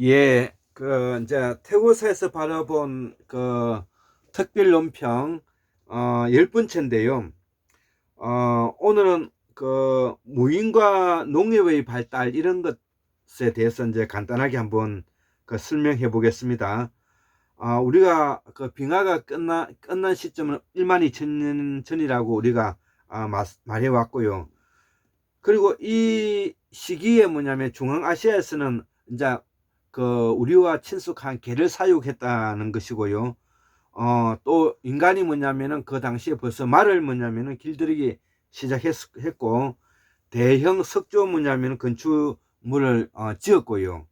예, 그 이제 태고사에서 바라본 그 특별 논평 어, 열 번째인데요. 어, 오늘은 그 무인과 농업의 발달 이런 것에 대해서 이제 간단하게 한번 그 설명해 보겠습니다. 아, 우리가 그 빙하가 끝나 끝난 시점은 1만 2천 년 전이라고 우리가 아, 마- 말해 왔고요. 그리고 이 시기에 뭐냐면 중앙아시아에서는 이제 그 우리와 친숙한 개를 사육했다는 것이고요. 어, 또 인간이 뭐냐면은 그 당시에 벌써 말을 뭐냐면은 길들이기 시작했고 대형 석조 뭐냐면은 건축물을 어, 지었고요.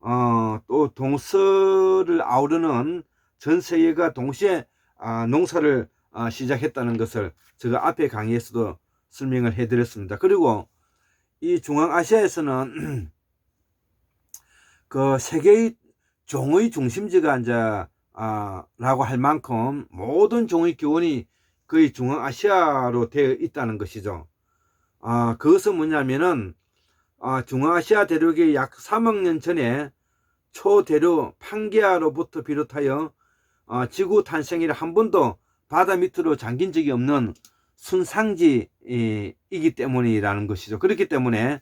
어, 또 동서를 아우르는 전 세계가 동시에 아, 농사를 아, 시작했다는 것을 제가 앞에 강의에서도 설명을 해드렸습니다. 그리고 이 중앙아시아에서는 그 세계의 종의 중심지가 이제 아, 라고 할 만큼 모든 종의 기원이 거의 중앙아시아로 되어 있다는 것이죠. 아, 그것은 뭐냐면은 아, 중앙아시아 대륙이 약 3억 년 전에 초대륙 판게아로부터 비롯하여 어, 지구 탄생 이라 한 번도 바다 밑으로 잠긴 적이 없는 순상지이기 때문이라는 것이죠. 그렇기 때문에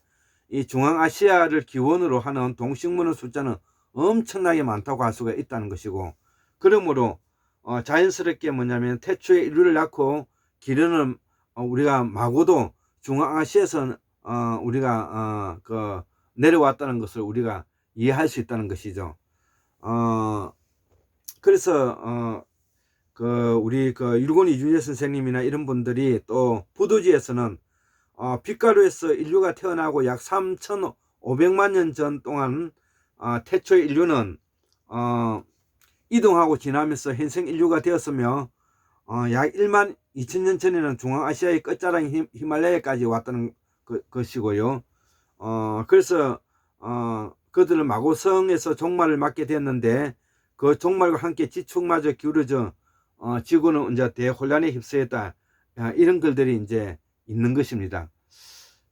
이 중앙아시아를 기원으로 하는 동식물의 숫자는 엄청나게 많다고 할 수가 있다는 것이고 그러므로 어, 자연스럽게 뭐냐면 태초에 인류를 낳고 기르는 어, 우리가 마고도 중앙아시아에서 어, 우리가 어, 그 내려왔다는 것을 우리가 이해할 수 있다는 것이죠. 어, 그래서 어, 그 우리 그 일본 이준재 선생님이나 이런 분들이 또 부도지에서는 어, 빛가루에서 인류가 태어나고 약 3,500만 년 전 동안 어, 태초의 인류는 어, 이동하고 지나면서 현생 인류가 되었으며 어, 약 1만 2천 년 전에는 중앙아시아의 끝자락 히- 히말라야까지 왔다는 그- 것이고요. 어, 그래서 어, 그들은 마고성에서 종말을 맞게 되었는데 그 종말과 함께 지축마저 기울어져 어, 지구는 이제 대혼란에 휩싸였다. 아, 이런 글들이 이제 있는 것입니다.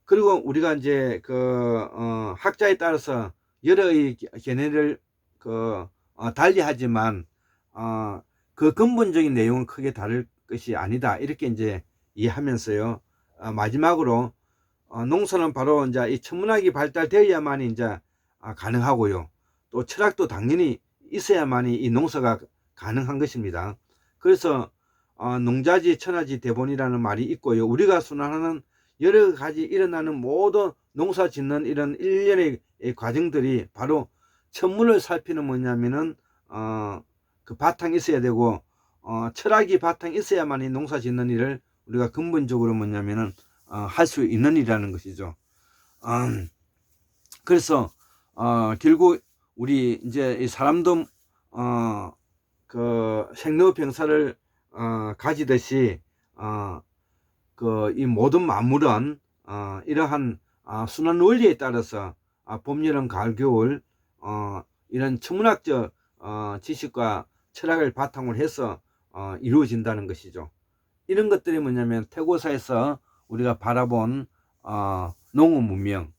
그리고 우리가 이제 그 어, 학자에 따라서 여러의 견해를 그 어, 달리하지만 어, 그 근본적인 내용은 크게 다를 것이 아니다. 이렇게 이제 이해하면서요. 어, 마지막으로 어, 농사는 바로 이제 이 천문학이 발달되어야만 이제 아, 가능하고요. 또 철학도 당연히 있어야만이 이 농사가 가능한 것입니다. 그래서 어, 농자지 천하지 대본이라는 말이 있고요. 우리가 순환하는 여러 가지 일어나는 모든 농사 짓는 이런 일련의 이 과정들이 바로 천문을 살피는 뭐냐면은 어, 그 바탕이 있어야 되고 어, 철학이 바탕이 있어야만 이 농사 짓는 일을 우리가 근본적으로 뭐냐면은 어, 할 수 있는 일이라는 것이죠. 음, 그래서 어, 결국 우리 이제 이 사람도 어, 그 생로병사를 어, 가지듯이 어, 그 이 모든 만물은 어, 이러한 아, 순환 원리에 따라서 아, 봄, 여름, 가을, 겨울 어, 이런 천문학적 어, 지식과 철학을 바탕으로 해서 어, 이루어진다는 것이죠. 이런 것들이 뭐냐면 태고사에서 우리가 바라본 어, 농업 문명,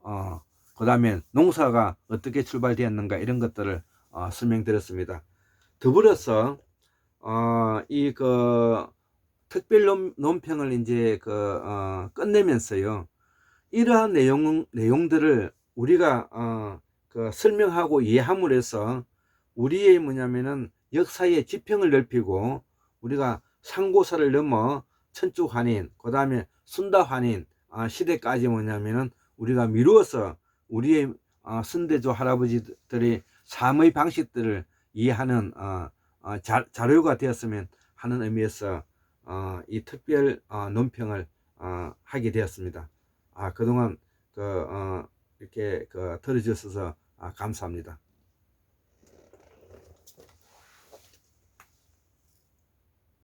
어, 그 다음에 농사가 어떻게 출발되었는가 이런 것들을 어, 설명드렸습니다. 더불어서 어, 이그 특별 논, 논평을 이제 그 어, 끝내면서요. 이러한 내용 내용들을 우리가 어, 그 설명하고 이해함으로 해서 우리의 뭐냐면은 역사의 지평을 넓히고 우리가 상고사를 넘어 천주환인, 그 다음에 순다환인 아, 시대까지 뭐냐면은 우리가 미루어서 우리의 어, 선대조 할아버지들의 삶의 방식들을 이해하는 어, 어, 자, 자료가 되었으면 하는 의미에서 어, 이 특별 어, 논평을 어, 하게 되었습니다. 아, 그동안 그, 어, 이렇게 그 들어주셔서 아, 감사합니다.